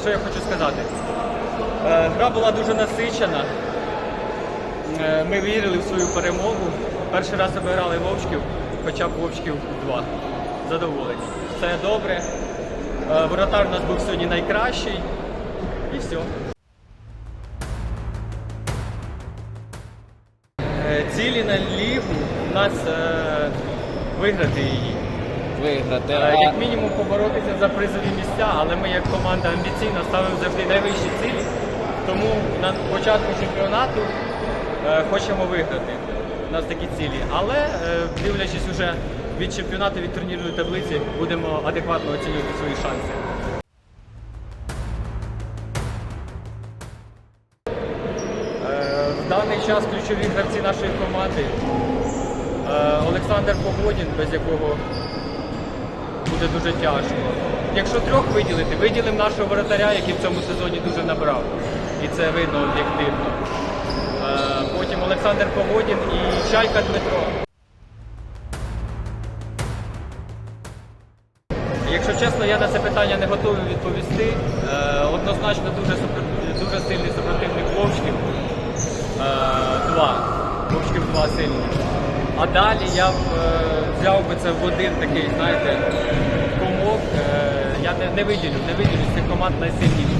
що я хочу сказати? Е, Гра була дуже насичена. Е, Ми вірили в свою перемогу. Перший раз обіграли Вовчків, хоча б Вовчків 2. Задоволені. Все добре. Е, Воротар у нас був сьогодні найкращий. І все. Цілі на лігу у нас виграти її. Виграти. Е, А Як мінімум поборотися за призові місця, але ми як команда амбіційно ставимо завжди найвищі цілі. Тому на початку чемпіонату е, хочемо виграти. У нас такі цілі. Але е, дивлячись уже від чемпіонату, від турнірної таблиці, будемо адекватно оцінювати свої шанси. В даний час ключові гравці нашої команди. Олександр Погодін, без якого буде дуже тяжко. Якщо трьох виділити, виділимо нашого воротаря, який в цьому сезоні дуже набрав. І це видно об'єктивно. Е, Потім Олександр Погодін і Чайка Дмитро. Якщо чесно, я на це питання не готовий відповісти. Е, Однозначно дуже, супер- дуже сильний супротивник Вовчків. Е, Два. Вовчків два сильні. А далі я б взяв би це в один такий, знаєте, комок. Е, Я не, не виділю, не виділю цих команд найсильніших.